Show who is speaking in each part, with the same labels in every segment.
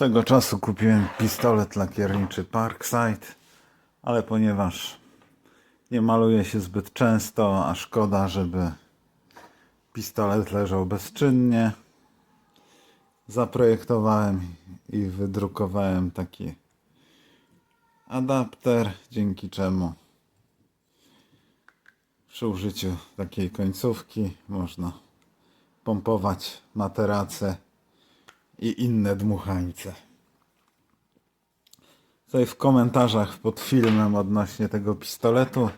Speaker 1: Swego czasu kupiłem pistolet lakierniczy Parkside, ale ponieważ nie maluje się zbyt często, a szkoda, żeby pistolet leżał bezczynnie, zaprojektowałem i wydrukowałem taki adapter, dzięki czemu przy użyciu takiej końcówki można pompować materace i inne dmuchańce. Tutaj w komentarzach pod filmem odnośnie tego pistoletu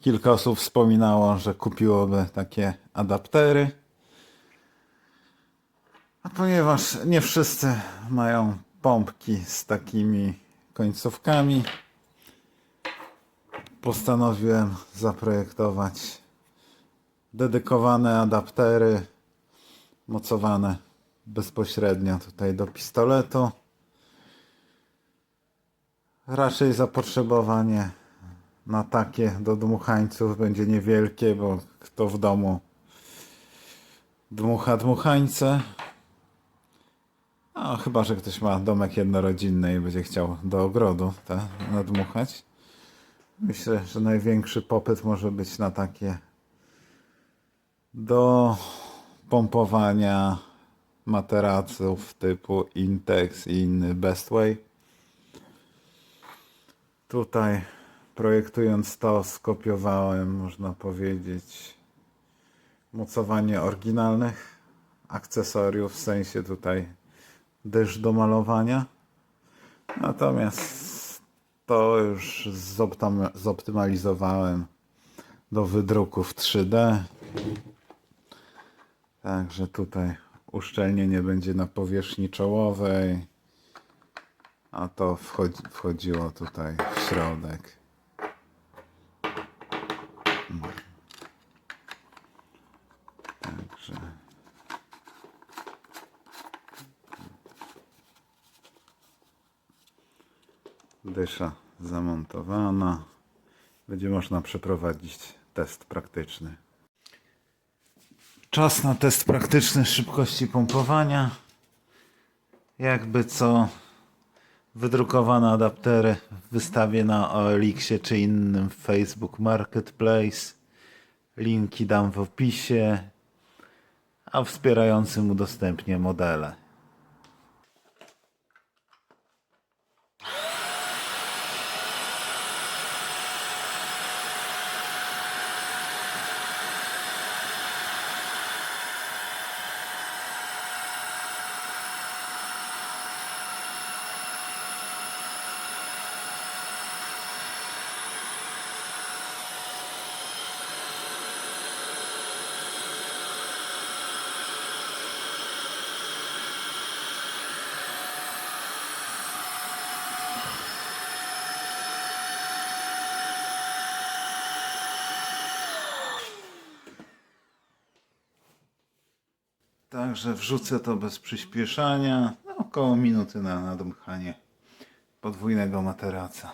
Speaker 1: kilka osób wspominało, że kupiłoby takie adaptery. A ponieważ nie wszyscy mają pompki z takimi końcówkami, postanowiłem zaprojektować dedykowane adaptery mocowane bezpośrednio tutaj do pistoletu. Raczej zapotrzebowanie na takie do dmuchańców będzie niewielkie, bo kto w domu dmucha dmuchańce. No, chyba, że ktoś ma domek jednorodzinny i będzie chciał do ogrodu te nadmuchać. Myślę, że największy popyt może być na takie do pompowania materaców typu Intex i inny Bestway. Tutaj projektując to skopiowałem, można powiedzieć, mocowanie oryginalnych akcesoriów, w sensie tutaj dysz do malowania. Natomiast to już zoptymalizowałem do wydruków 3D. Także tutaj uszczelnienie będzie na powierzchni czołowej, a to wchodzi, wchodziło tutaj w środek. Także. Dysza zamontowana. Będzie można przeprowadzić test praktyczny. Czas na test praktyczny szybkości pompowania. Jakby co wydrukowane adaptery wystawię na OLX-ie czy innym Facebook Marketplace. Linki dam w opisie, a wspierającym udostępnię modele. Także wrzucę to bez przyspieszania. No, około minuty na nadmuchanie podwójnego materaca.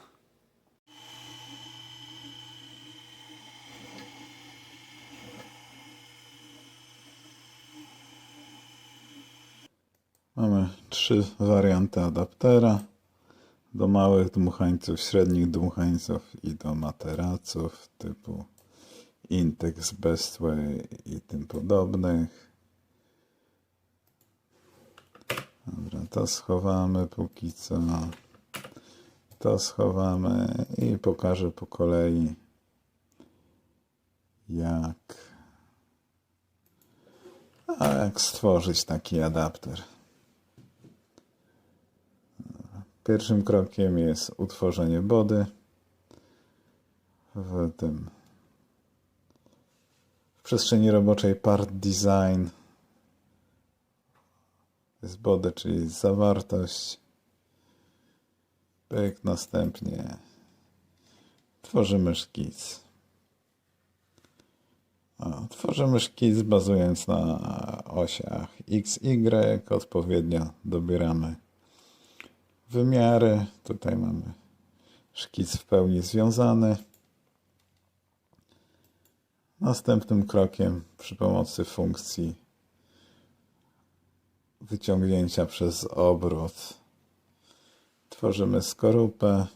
Speaker 1: Mamy trzy warianty adaptera. Do małych dmuchańców, średnich dmuchańców i do materaców typu Intex, Bestway i tym podobnych. To schowamy póki co. To schowamy i pokażę po kolei jak jak stworzyć taki adapter. Pierwszym krokiem jest utworzenie body w tym w przestrzeni roboczej part design jest body, czyli zawartość. Pyk, następnie tworzymy szkic. O, tworzymy szkic bazując na osiach X, Y. Odpowiednio dobieramy wymiary. Tutaj mamy szkic w pełni związany. Następnym krokiem przy pomocy funkcji wyciągnięcia przez obrót Tworzymy skorupę.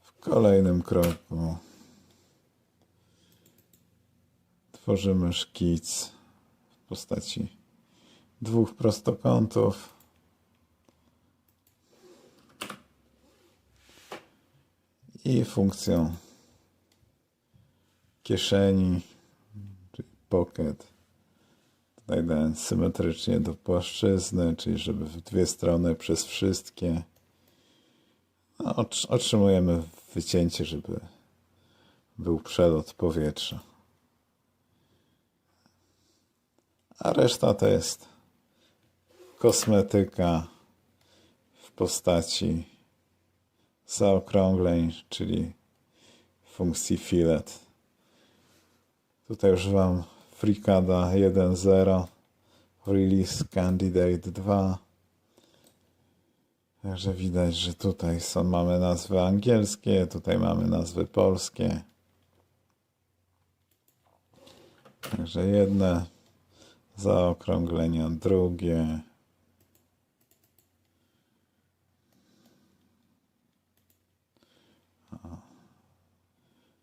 Speaker 1: W kolejnym kroku tworzymy szkic w postaci dwóch prostokątów. I funkcją kieszeni, pocket. Tutaj dałem symetrycznie do płaszczyzny, czyli żeby w dwie strony przez wszystkie. No, otr- otrzymujemy wycięcie, żeby był przelot powietrza. A reszta to jest kosmetyka w postaci zaokrągleń, czyli funkcji fillet. Tutaj używam FreeCAD'a 1.0 Release Candidate 2 Także widać, że tutaj są, mamy nazwy angielskie, tutaj mamy nazwy polskie. Także jedne zaokrąglenia, drugie.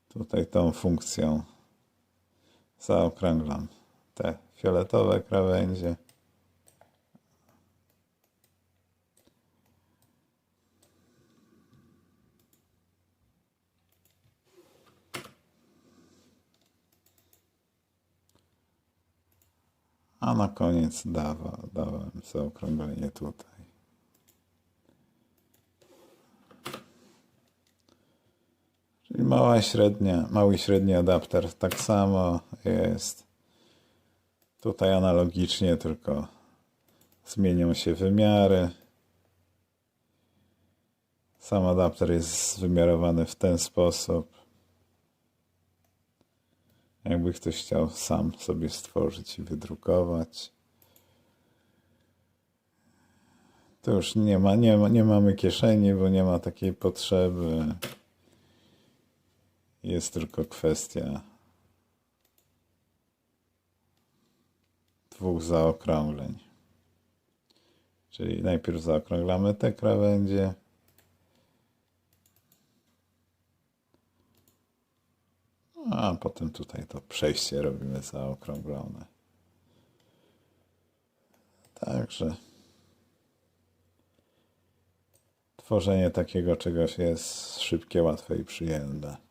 Speaker 1: Tutaj tą funkcją zaokrąglam te fioletowe krawędzie. A na koniec dawa, dałem zaokrąglenie tutaj. Czyli mała średnia, mały i średni adapter tak samo jest. Tutaj analogicznie, tylko zmienią się wymiary. Sam adapter jest wymiarowany w ten sposób. Jakby ktoś chciał sam sobie stworzyć i wydrukować. To już nie ma, nie ma, nie mamy kieszeni, bo nie ma takiej potrzeby. Jest tylko kwestia dwóch zaokrągleń. Czyli najpierw zaokrąglamy te krawędzie. A potem tutaj to przejście robimy zaokrąglone. Także tworzenie takiego czegoś jest szybkie, łatwe i przyjemne.